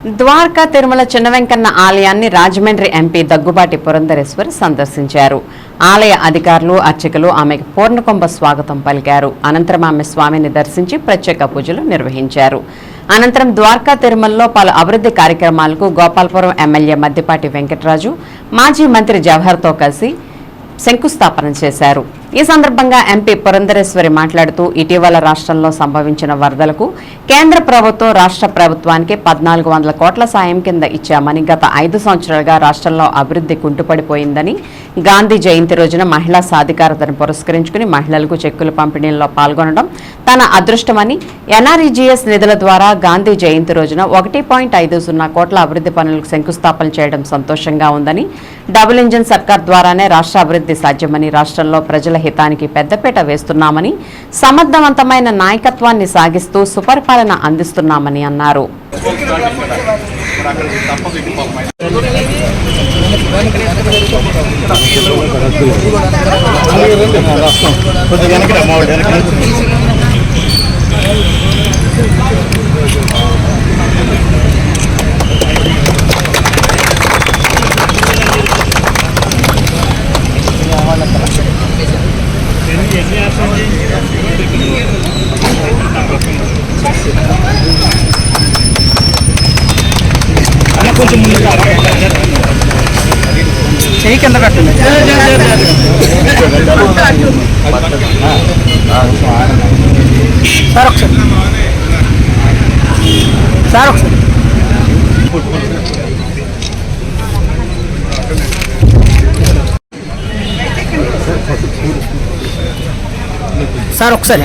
ద్వారకా తిరుమల చిన్న వెంకన్న ఆలయాన్ని రాజమండ్రి ఎంపీ దగ్గుబాటి పురంధరేశ్వరి సందర్శించారు. ఆలయ అధికారులు అర్చకులు ఆమెకు పూర్ణకుంభ స్వాగతం పలికారు. అనంతరం ఆమె స్వామిని దర్శించి ప్రత్యేక పూజలు నిర్వహించారు. అనంతరం ద్వారకా తిరుమలలో పలు అభివృద్ధి కార్యక్రమాలకు గోపాలపురం ఎమ్మెల్యే మద్దిపాటి వెంకటరాజు మాజీ మంత్రి జవహర్తో కలిసి శంకుస్థాపన చేశారు. ఈ సందర్భంగా ఎంపీ పురంధరేశ్వరి మాట్లాడుతూ ఇటీవల రాష్ట్రంలో సంభవించిన వరదలకు కేంద్ర ప్రభుత్వం రాష్ట్ర ప్రభుత్వానికి పద్నాలుగు వందల కోట్ల సాయం కింద ఇచ్చామని గత ఐదు సంవత్సరాలుగా రాష్ట్రంలో అభివృద్ధి కుంటుపడిపోయిందని గాంధీ జయంతి రోజున మహిళా సాధికారతను పురస్కరించుకుని మహిళలకు చెక్కుల పంపిణీల్లో పాల్గొనడం తన అదృష్టమని ఎన్ఆర్ఈజీఎస్ నిధుల ద్వారా గాంధీ జయంతి రోజున ఒకటి పాయింట్ ఐదు సున్నా కోట్ల అభివృద్ధి పనులకు శంకుస్థాపన చేయడం సంతోషంగా ఉందని డబుల్ ఇంజిన్ సర్కార్ ద్వారానే రాష్ట్ర అభివృద్ధి సాధ్యమని రాష్ట్రంలో ప్రజల హితానికి పెద్దపీట వేస్తున్నామని సమర్థవంతమైన నాయకత్వాన్ని సాగిస్తూ సుపరిపాలన అందిస్తున్నామని అన్నారు. కొంచెం చెయ్యి కింద పెట్టండి సార్ ఒకసారి. సార్ ఒకసారి. సార్ ఒకసారి.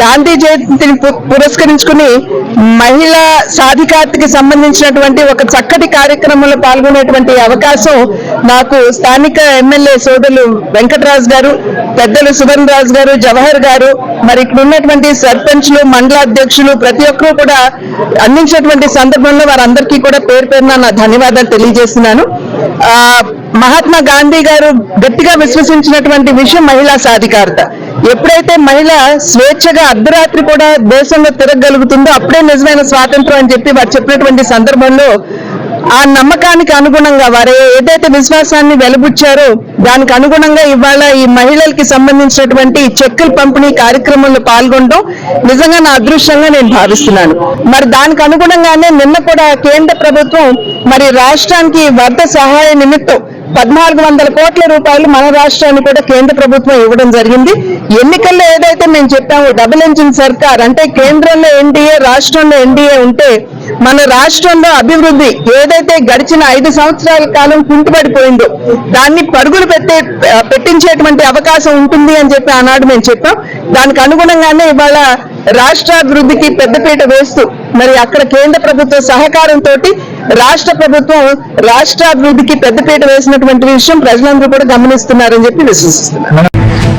గాంధీ జయంతిని పురస్కరించుకుని మహిళా సాధికారతకి సంబంధించినటువంటి ఒక చక్కటి కార్యక్రమంలో పాల్గొనేటువంటి అవకాశం నాకు స్థానిక ఎమ్మెల్యే సోదరులు వెంకటరాజు గారు పెద్దలు సువర్ణ రాజు గారు జవహర్ గారు మరి ఇక్కడ ఉన్నటువంటి సర్పంచ్లు మండల అధ్యక్షులు ప్రతి ఒక్కరూ కూడా అందించినటువంటి సందర్భంలో వారందరికీ కూడా పేరు పేరున నా ధన్యవాదాలు తెలియజేస్తున్నాను. ఆ, మహాత్మా గాంధీ గారు గట్టిగా విశ్వసించినటువంటి విషయం మహిళా సాధికారత. ఎప్పుడైతే మహిళ స్వేచ్ఛగా అర్ధరాత్రి కూడా దేశంలో తిరగలుగుతుందో అప్పుడే నిజమైన స్వాతంత్రం అని చెప్పి వారు చెప్పినటువంటి సందర్భంలో ఆ నమ్మకానికి అనుగుణంగా వారు ఏదైతే విశ్వాసాన్ని వెలుబుచ్చారో దానికి అనుగుణంగా ఇవాళ ఈ మహిళలకి సంబంధించినటువంటి చెక్కులు పంపిణీ కార్యక్రమంలో పాల్గొనడం నిజంగా నా అదృష్టంగా నేను భావిస్తున్నాను. మరి దానికి అనుగుణంగానే నిన్న కూడా కేంద్ర ప్రభుత్వం మరి రాష్ట్రానికి వరద సహాయ నిమిత్తం పద్నాలుగు వందల కోట్ల రూపాయలు మన రాష్ట్రానికి కూడా కేంద్ర ప్రభుత్వం ఇవ్వడం జరిగింది. ఎన్నికల్లో ఏదైతే మేము చెప్పామో డబుల్ ఇంజిన్ సర్కార్ అంటే కేంద్రంలో ఎన్డీఏ రాష్ట్రంలో ఎన్డీఏ ఉంటే మన రాష్ట్రంలో అభివృద్ధి ఏదైతే గడిచిన ఐదు సంవత్సరాల కాలం కుంటుపడిపోయిందో దాన్ని పరుగులు పెట్టే పెట్టించేటువంటి అవకాశం ఉంటుంది అని చెప్పి ఆనాడు మేము చెప్పాం. దానికి అనుగుణంగానే ఇవాళ రాష్ట్రాభివృద్ధికి పెద్దపీట వేస్తూ మరి అక్కడ కేంద్ర ప్రభుత్వ సహకారంతో రాష్ట్ర ప్రభుత్వం రాష్ట్రాభివృద్ధికి పెద్దపీట వేసినటువంటి విషయం ప్రజలందరూ కూడా గమనిస్తున్నారని చెప్పి విశ్వసిస్తున్నారు